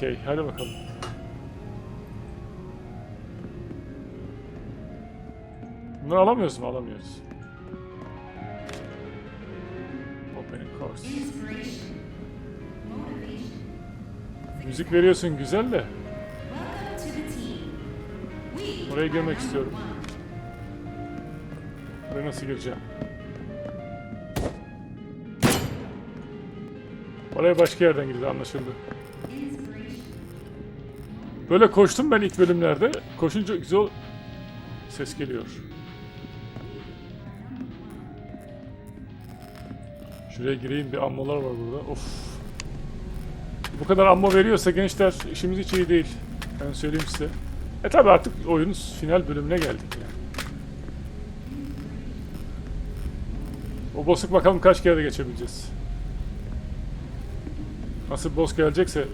Okey, hadi bakalım. Bunları alamıyoruz mu? Alamıyoruz. Opening course. Müzik veriyorsun güzel de. Oraya girmek istiyorum. Oraya nasıl gireceğim? Oraya başka yerden girdi anlaşıldı. Böyle koştum ben ilk bölümlerde. Koşunca güzel ses geliyor. Şuraya gireyim bir ammolar var burada. Of. Bu kadar ammo veriyorsa gençler işimiz hiç iyi değil. Ben söyleyeyim size. E tabi artık oyunun final bölümüne geldik yani. O boss'luk bakalım kaç kere de geçebileceğiz. Nasıl boss gelecekse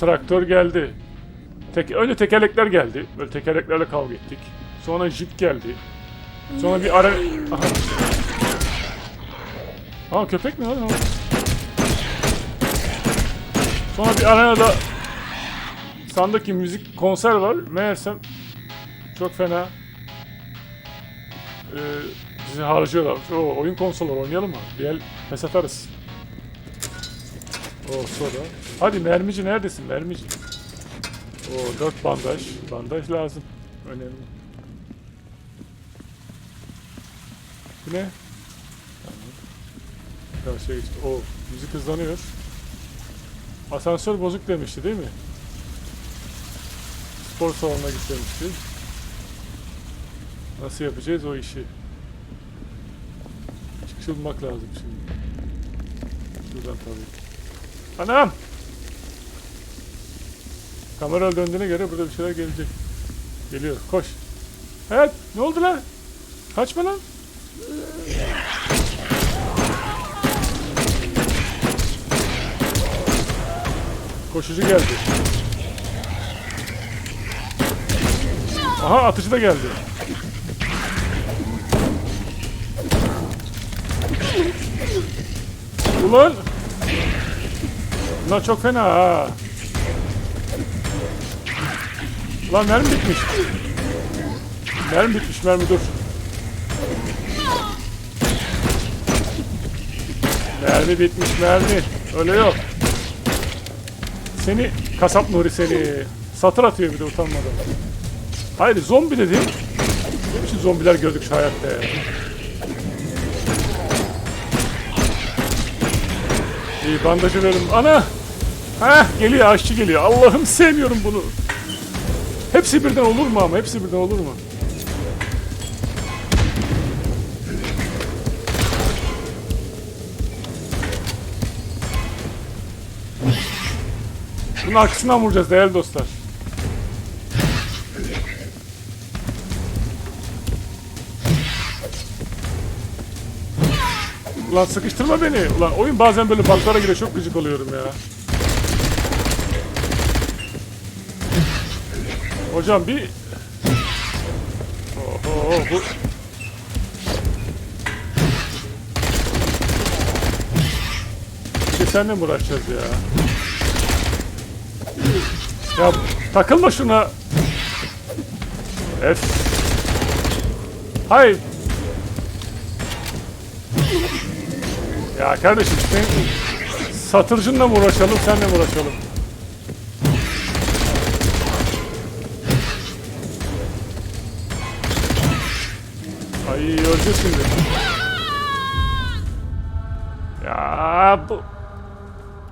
traktör geldi. Tek, önce tekerlekler geldi. Böyle tekerleklerle kavga ettik. Sonra jip geldi. Sonra bir ara... Aha. Aa köpek mi lan? Sonra bir arenada sandaki müzik konser var. Meğersem çok fena e, bizi harcıyorlar. O oyun konsolları oynayalım mı? Bir el pes atarız. O soda. Hadi mermici neredesin mermici? O dört bandaj. Bandaj lazım. Önemli. Bu ne? Tamam. Karşıya geçti. O müzik hızlanıyor. Asansör bozuk demişti değil mi? Spor salonuna git demişti. Nasıl yapacağız o işi? Çıkış bulmak lazım şimdi. Şuradan tabii. Anam! Kamera döndüğüne göre burada bir şeyler gelecek. Geliyor. Koş. Evet. Ne oldu lan? Kaçma lan. Koşucu geldi. Aha atıcı da geldi. Ulan! Bunlar çok fena ha. Lan mermi bitmiş. Mermi bitmiş mermi dur. Mermi bitmiş mermi. Öyle yok. Seni kasap Nuri seni. Satır atıyor bir de utanmadan. Hayır zombi dedi. Ne biçim zombiler gördük şu hayatta ya. İyi bandajı verin. Ana! Heh geliyor aşçı geliyor. Allah'ım sevmiyorum bunu. Hepsi birden olur mu ama? Hepsi birden olur mu? Bunun arkasından vuracağız değerli dostlar. Ulan sıkıştırma beni. Ulan oyun bazen böyle bug'lara giriyor çok gıcık oluyorum ya. Hocam bir... Oho bu... İşte seninle mi uğraşacağız ya? Ya takılma şuna. F. Hayır. Ya kardeşim sen satırcınla mı uğraşalım, senle mi uğraşalım? Öleceğiz. Ya bu...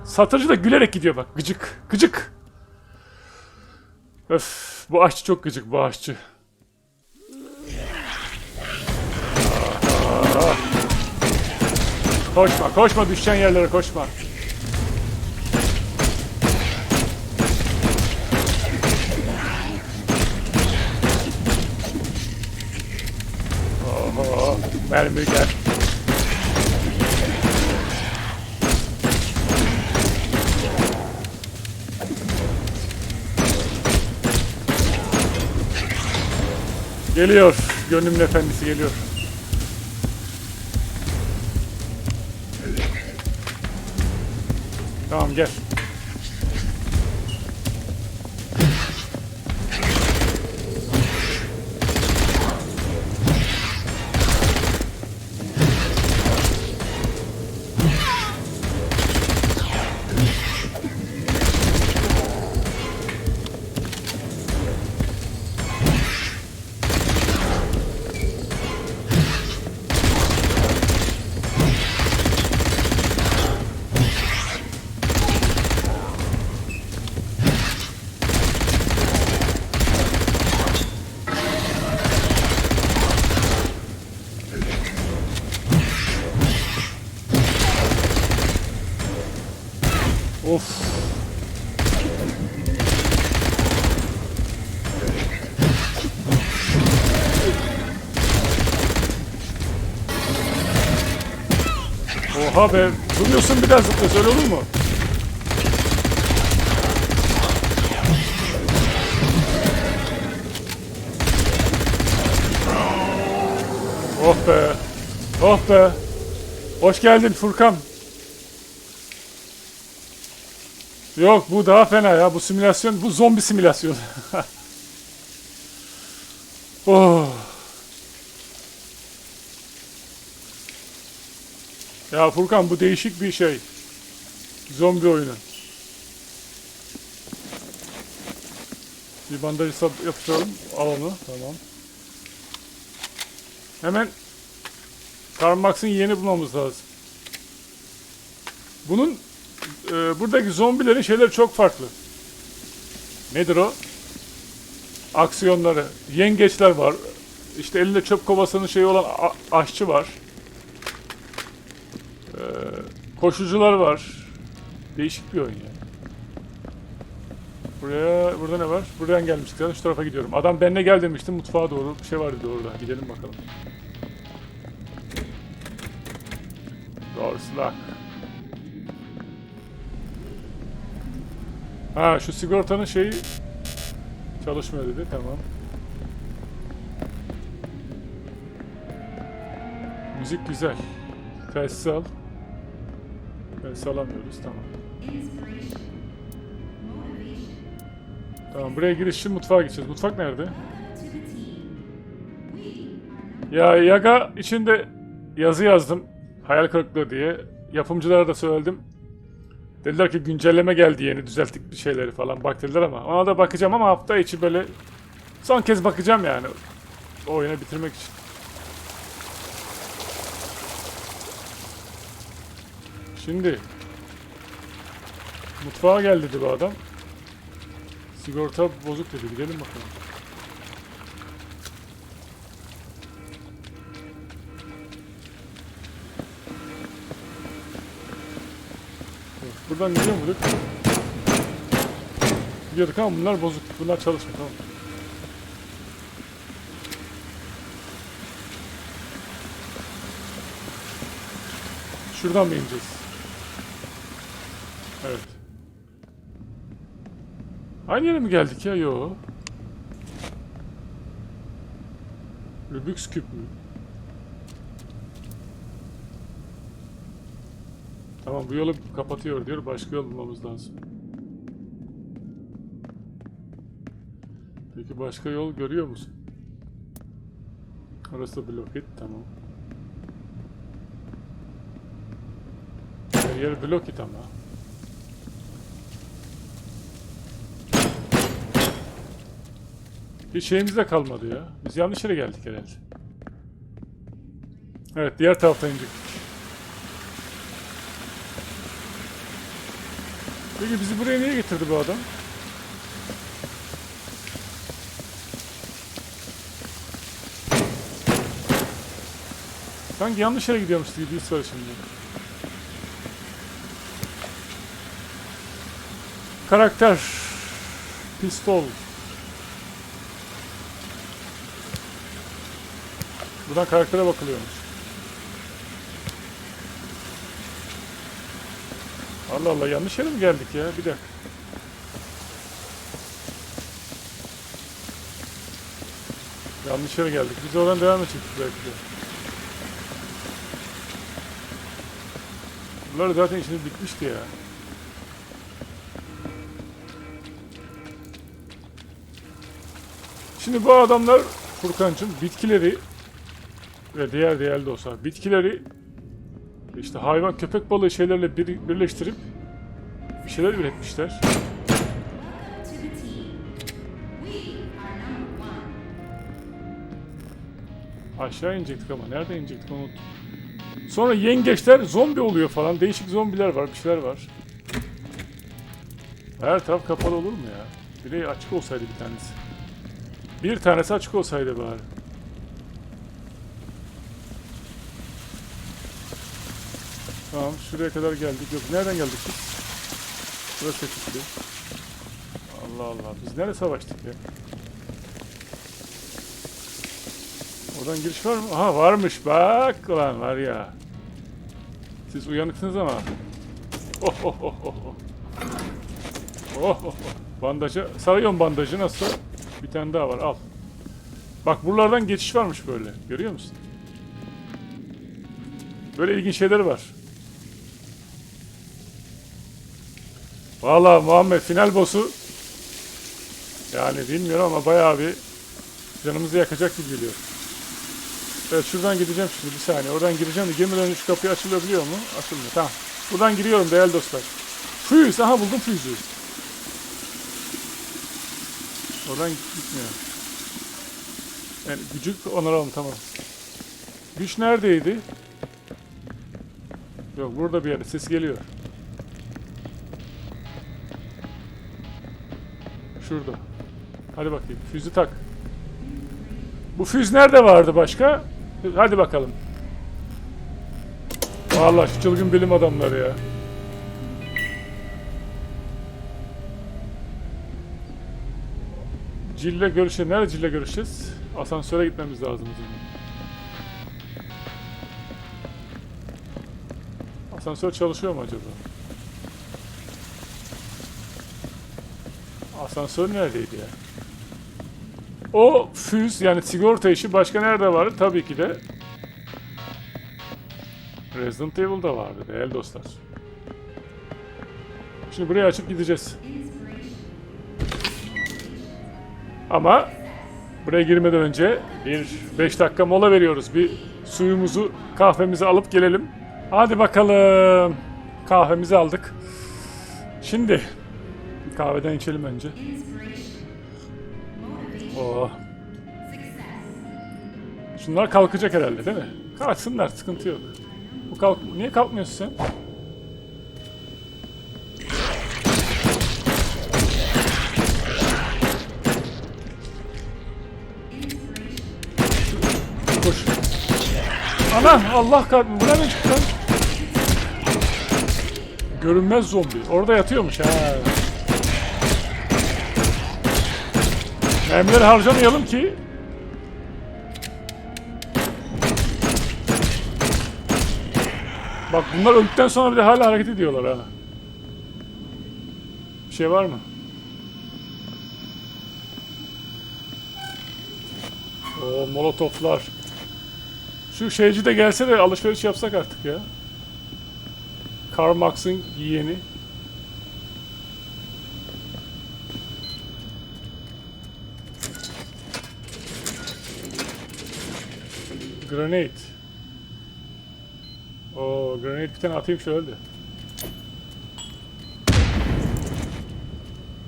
Satırcı da gülerek gidiyor bak. Gıcık. Gıcık. Öf. Bu aşçı çok gıcık bu aşçı. Koşma koşma düşeceğin yerlere koşma. Mermi gel. Geliyor. Gönlümün efendisi geliyor. Tamam gel. Oha be. Duruyorsun bir daha zıplıyorsun öyle olur mu? Oh be. Oh be. Hoş geldin Furkan. Yok bu daha fena ya. Bu simülasyon, bu zombi simülasyonu. oh. Ya Furkan bu değişik bir şey. Zombi oyunu. Bir bandaj yapıştıralım. Al onu. Tamam. Hemen Karl Marx'ın yeğeni bulmamız lazım. Bunun e, buradaki zombilerin şeyleri çok farklı. Nedir o? Aksiyonları. Yengeçler var. İşte elinde çöp kovasının şeyi olan aşçı var. Ee, koşucular var. Değişik bir oyun yani. Buraya, burada ne var? Buradan gelmiştik zaten şu tarafa gidiyorum. Adam benimle gel demişti mutfağa doğru. Bir şey var dedi orada. Gidelim bakalım. Doors lock. Ha şu sigortanın şeyi çalışmıyor dedi. Tamam. Müzik güzel. Telsiz al. Telsiz alamıyoruz. Tamam. Tamam buraya giriş için mutfağa gideceğiz. Mutfak nerede? Ya Yaga içinde yazı yazdım. Hayal kırıklığı diye. Yapımcılara da söyledim. Dediler ki güncelleme geldi yeni düzelttik bir şeyleri falan bak dediler ama ona da bakacağım ama hafta içi böyle son kez bakacağım yani o oyunu bitirmek için. Şimdi mutfağa gel dedi bu adam. Sigorta bozuk dedi. Gidelim bakalım. Buradan gidiyor muyduk? Gidiyorduk ama bunlar bozuk. Bunlar çalışmıyor tamam. Şuradan mı ineceğiz? Aynı yere mi geldik ya? Yo. Rubik's Küp mü? Tamam bu yolu kapatıyor diyor. Başka yol bulmamız lazım. Peki başka yol görüyor musun? Orası da blok it. Tamam. Her yer blok it ama. Hiç şeyimiz de kalmadı ya. Biz yanlış yere geldik herhalde. Evet diğer taraftan indik. Peki bizi buraya niye getirdi bu adam? Sanki yanlış yere gidiyormuş gibi his var şimdi. Karakter. Pistol. Buradan karaktere bakılıyormuş. Allah Allah yanlış yere mi geldik ya? Bir dakika. Yanlış yere geldik. Biz oradan devam edecektik belki de. Bunlar zaten işimiz bitmişti ya. Şimdi bu adamlar Furkan'cığım bitkileri ve diğer değerli dostlar bitkileri işte hayvan köpek balığı şeylerle bir, birleştirip bir şeyler üretmişler. Aşağı inecektik ama nerede inecektik onu unuttum. Sonra yengeçler zombi oluyor falan. Değişik zombiler var, bir şeyler var. Her taraf kapalı olur mu ya? Biri açık olsaydı bir tanesi. Bir tanesi açık olsaydı bari. Tamam şuraya kadar geldik. Yok nereden geldik biz? Burası çıktı. Allah Allah. Biz nerede savaştık ya? Oradan giriş var mı? Aha varmış bak. Ulan var ya. Siz uyanıksınız ama. Oh oh oh oh. oh. Oh oh oh. Bandajı. Sarıyorum bandajı nasıl? Bir tane daha var al. Bak buralardan geçiş varmış böyle. Görüyor musun? Böyle ilginç şeyler var. Valla Muhammed final boss'u yani bilmiyorum ama bayağı bir canımızı yakacak gibi geliyor. Evet şuradan gideceğim şimdi bir saniye. Oradan gireceğim de önce şu kapıyı açılabiliyor mu? Açılmıyor. Tamam. Buradan giriyorum değerli dostlar. Füze. Aha buldum füzeyi. Oradan gitmiyor. Yani gücü onaralım tamam. Güç neredeydi? Yok burada bir yerde ses geliyor. Şurada. Hadi bakayım. Füzü tak. Bu füz nerede vardı başka? Hadi bakalım. Vallahi şu çılgın bilim adamları ya. Cille görüşe nerede Cille görüşeceğiz? Asansöre gitmemiz lazım. Asansör çalışıyor mu acaba? Asansör neredeydi ya? O füz yani sigorta işi başka nerede vardı? Tabii ki de Resident Evil'da vardı değerli dostlar. Şimdi burayı açıp gideceğiz. Ama buraya girmeden önce bir 5 dakika mola veriyoruz. Bir suyumuzu, kahvemizi alıp gelelim. Hadi bakalım. Kahvemizi aldık. Şimdi kahveden içelim önce. Oh. Şunlar kalkacak herhalde değil mi? Kalksınlar sıkıntı yok. Bu kalk niye kalkmıyorsun sen? Koş. Ana Allah kahretsin. Bu ne çıktı? Görünmez zombi. Orada yatıyormuş ha. Mermileri harcamayalım ki. Bak bunlar öldükten sonra bir de hala hareket ediyorlar ha. Bir şey var mı? O molotoflar. Şu şeyci de gelse de alışveriş yapsak artık ya. Karl Marx'ın yeğeni. Grenade. O grenade bir tane atayım şöyle de.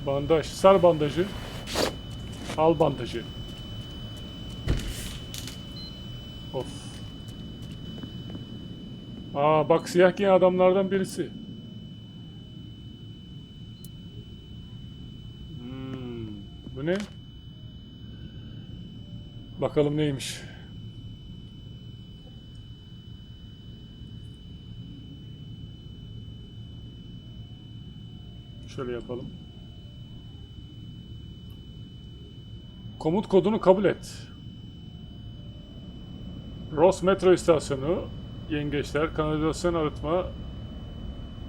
Bandaj. Sar bandajı. Al bandajı. Of. Aa bak siyah giyen adamlardan birisi. Hmm, bu ne? Bakalım neymiş. Şöyle yapalım. Komut kodunu kabul et. Ross metro istasyonu, yengeçler, kanalizasyon arıtma,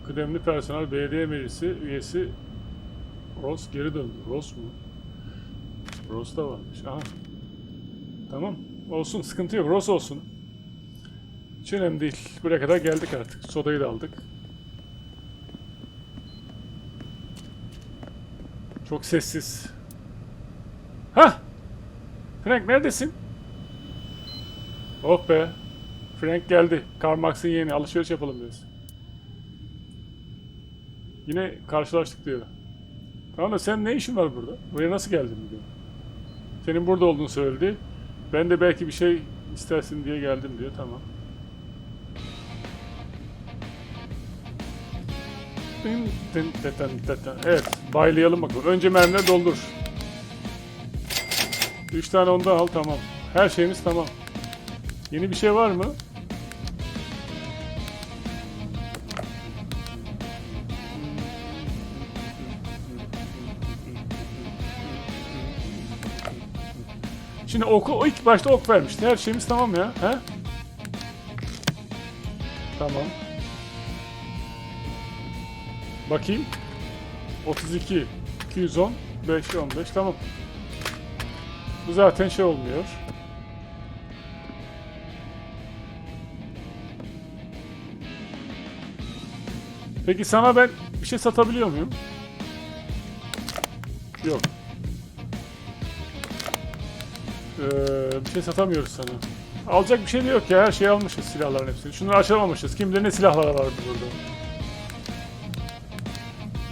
kıdemli personel, belediye meclisi üyesi Ross geri döndü. Ross mu? Ross da varmış. Aha. Tamam. Olsun. Sıkıntı yok. Ross olsun. Hiç önemli değil. Buraya kadar geldik artık. Sodayı da aldık. Çok sessiz. Ha! Frank neredesin? Oh be. Frank geldi. Karl Marx'ın yeğeni. Alışveriş yapalım diyoruz. Yine karşılaştık diyor. Tamam da sen ne işin var burada? Buraya nasıl geldin diyor. Senin burada olduğunu söyledi. Ben de belki bir şey istersin diye geldim diyor. Tamam. Tın tın tın tın. Evet, baylayalım bakalım. Önce mermileri doldur. 3 tane ondan al tamam. Her şeyimiz tamam. Yeni bir şey var mı? Şimdi oku ilk başta ok vermişti. Her şeyimiz tamam ya. He? Tamam. Bakayım. 32, 210, 5, 15 tamam. Bu zaten şey olmuyor. Peki sana ben bir şey satabiliyor muyum? Yok. Ee, bir şey satamıyoruz sana. Alacak bir şey de yok ya. Her şeyi almışız silahların hepsini. Şunları açamamışız. Kim bilir ne silahlar vardı burada.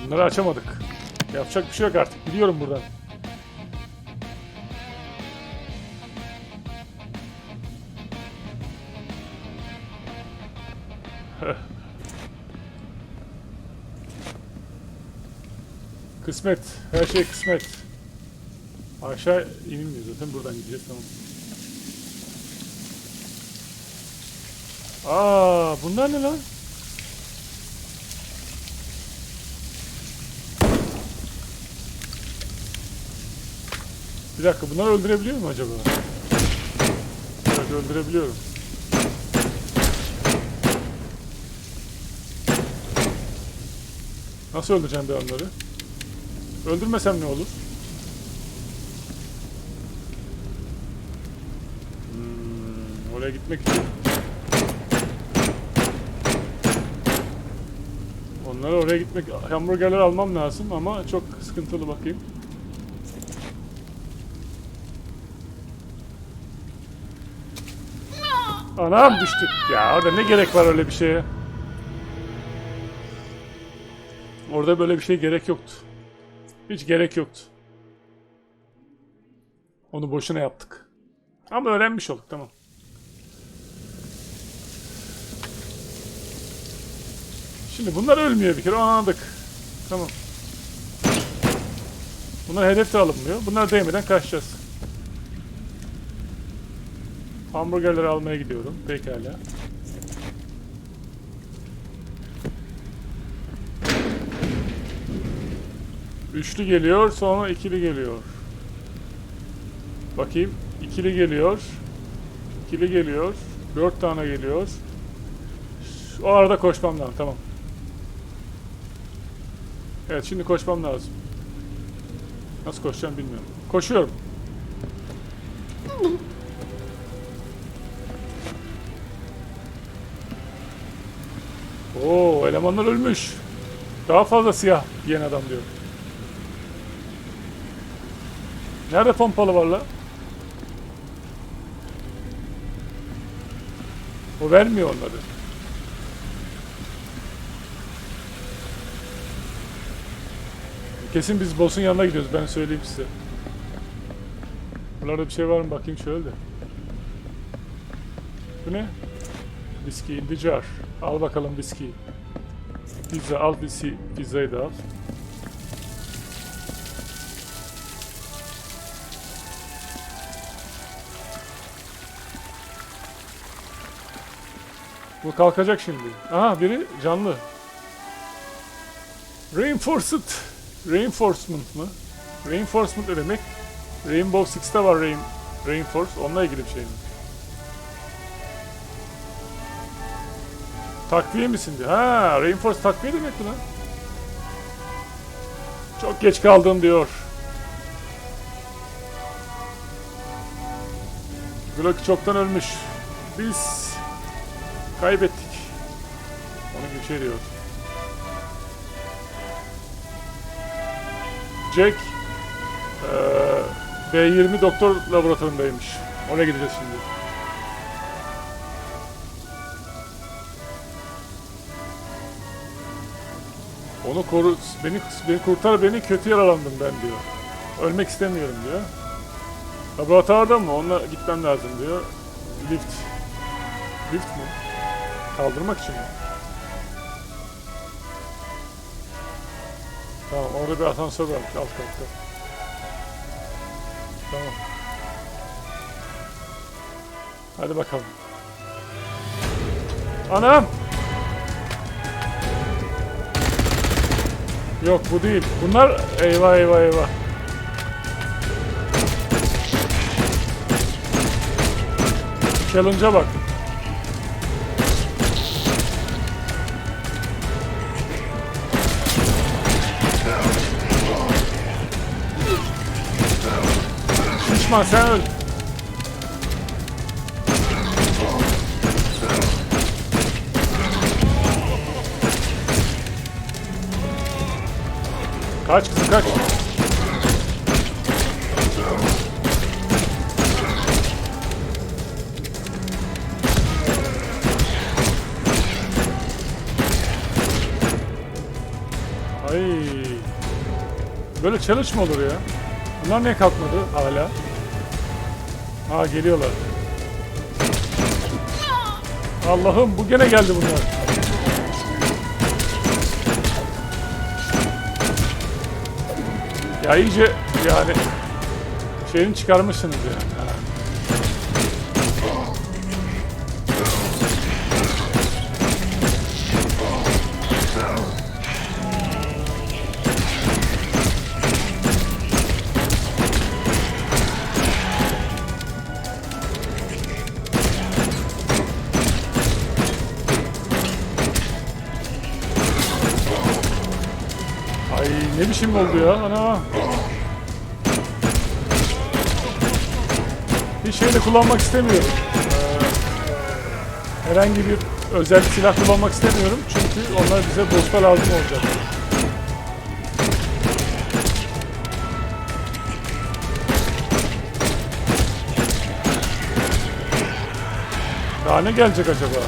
Bunları açamadık. Yapacak bir şey yok artık. Gidiyorum buradan. Kısmet. Her şey kısmet. Aşağı inilmiyor zaten. Buradan gideceğiz. Tamam. Aa, bunlar ne lan? Dakika bunları öldürebiliyor mu acaba? Evet öldürebiliyorum. Nasıl öldüreceğim ben onları? Öldürmesem ne olur? Hmm, oraya gitmek için Onlara oraya gitmek, hamburgerler almam lazım ama çok sıkıntılı bakayım. Anam düştük. Ya orada ne gerek var öyle bir şeye? Orada böyle bir şey gerek yoktu. Hiç gerek yoktu. Onu boşuna yaptık. Ama öğrenmiş olduk tamam. Şimdi bunlar ölmüyor bir kere anladık. Tamam. Bunlar hedef de alınmıyor. Bunlar değmeden kaçacağız. Hamburgerleri almaya gidiyorum. Pekala. Üçlü geliyor, sonra ikili geliyor. Bakayım. ikili geliyor. İkili geliyor. Dört tane geliyor. O arada koşmam lazım. Tamam. Evet şimdi koşmam lazım. Nasıl koşacağım bilmiyorum. Koşuyorum. Oo elemanlar ölmüş. Daha fazla siyah giyen adam diyor. Nerede pompalı var la? O vermiyor onları. Kesin biz boss'un yanına gidiyoruz ben söyleyeyim size. Buralarda bir şey var mı bakayım şöyle de. Bu ne? Viski in. Al bakalım viski. Pizza al viski. Pizzayı da al. Bu kalkacak şimdi. Aha biri canlı. Reinforced. Reinforcement mı? Reinforcement ne demek? Rainbow Six'te var Rain, Reinforce. Onunla ilgili bir şey mi? Takviye misin diyor. Ha, Reinforce takviye demek mi lan? Çok geç kaldım diyor. Glock çoktan ölmüş. Biz kaybettik. Onun gibi şey. Jack eee, B20 doktor laboratuvarındaymış. Oraya gideceğiz şimdi. Onu koru, beni, beni kurtar beni kötü yaralandım ben diyor. Ölmek istemiyorum diyor. Laboratuvarda mı? Onunla gitmem lazım diyor. Lift. Lift mi? Kaldırmak için mi? Tamam orada bir asansör varmış alt katta. Tamam. Hadi bakalım. Anam! Yok bu değil. Bunlar eyvah eyvah eyvah. Challenge'a bak. Düşman sen öl. Kaç kızım kaç. Ay. Böyle challenge olur ya? Bunlar niye kalkmadı hala? Ha geliyorlar. Allah'ım bu gene geldi bunlar. Ya iyice yani şeyini çıkarmışsınız yani. Ha. Ay ne biçim oldu ya ana. Kullanmak istemiyorum. Herhangi bir özel silah kullanmak istemiyorum. Çünkü onlar bize dosta lazım olacak. Daha ne gelecek acaba?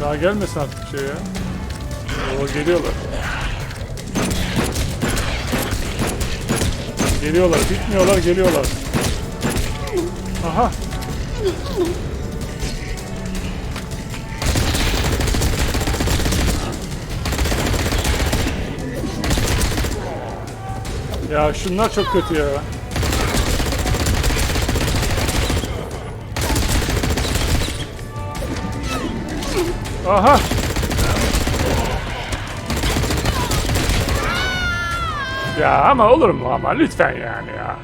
Daha gelmesin artık şey ya. O geliyorlar. Geliyorlar, bitmiyorlar, geliyorlar. Aha. Ya şunlar çok kötü ya. Aha. Ya ama olur mu ama lütfen yani ya.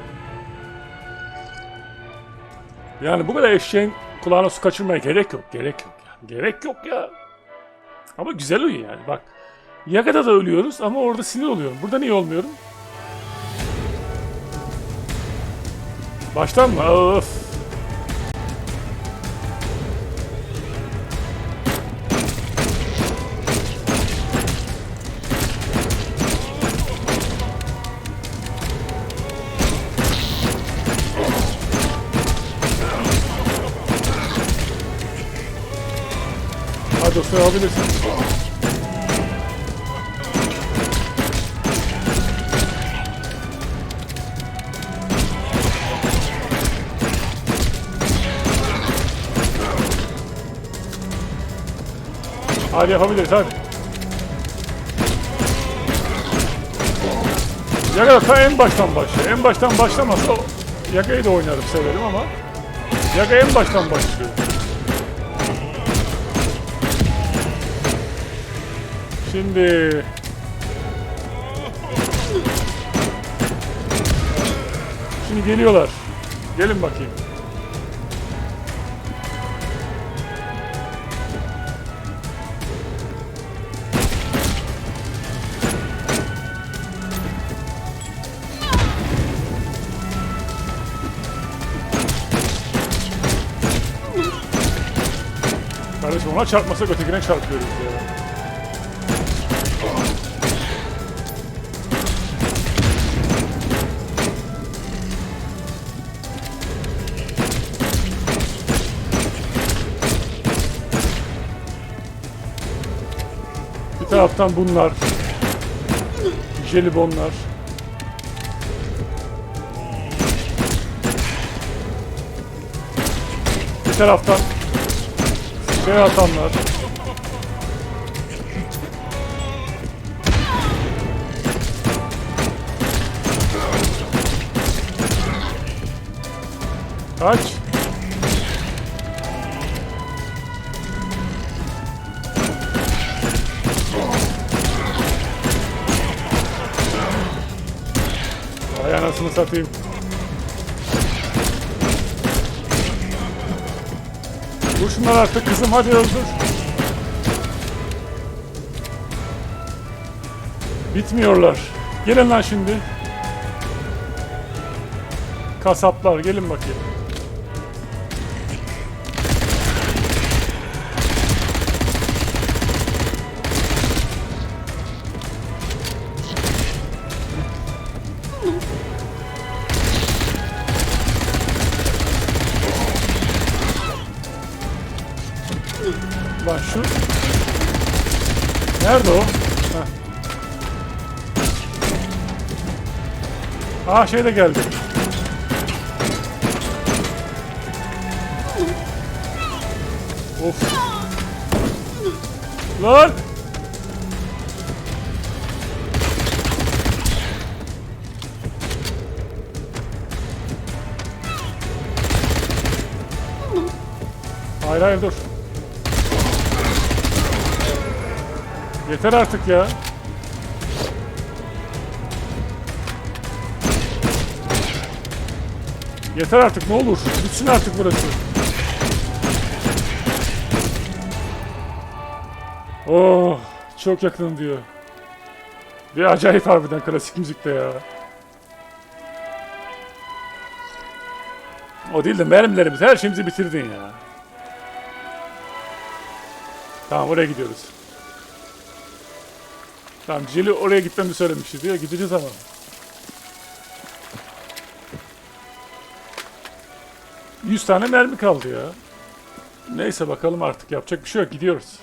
Yani bu kadar eşeğin kulağına su kaçırmaya gerek yok. Gerek yok ya. Gerek yok ya. Ama güzel oyun yani bak. Yaga'da da ölüyoruz ama orada sinir oluyorum. Burada niye olmuyorum? Baştan mı? Of. Dostlar alabilirsin. Hadi yapabiliriz hadi. Yaga ta en baştan başlıyor. En baştan başlamasa Yaga'yı da oynarım severim ama Yaga en baştan başlıyor. Şimdi Şimdi geliyorlar. Gelin bakayım. Kardeşim ona çarpmasak ötekine çarpıyoruz ya. Taraftan bunlar. Jelibonlar. Bir taraftan şey atanlar. Kaç. Anasını satayım. Vur şunları artık kızım hadi öldür. Bitmiyorlar. Gelin lan şimdi. Kasaplar gelin bakayım. Lan şu... Nerede o? Heh. Aa şey de geldi. Of. Lan! Hayır hayır dur. Yeter artık ya. Yeter artık ne olur. Bitsin artık burası. Oh çok yakın diyor. Bir acayip harbiden klasik müzikte ya. O değil de mermilerimiz her şeyimizi bitirdin ya. Tamam oraya gidiyoruz. Tamam Cili oraya gitmemi söylemişti diyor. Gideceğiz ama. Yüz tane mermi kaldı ya. Neyse bakalım artık yapacak bir şey yok gidiyoruz.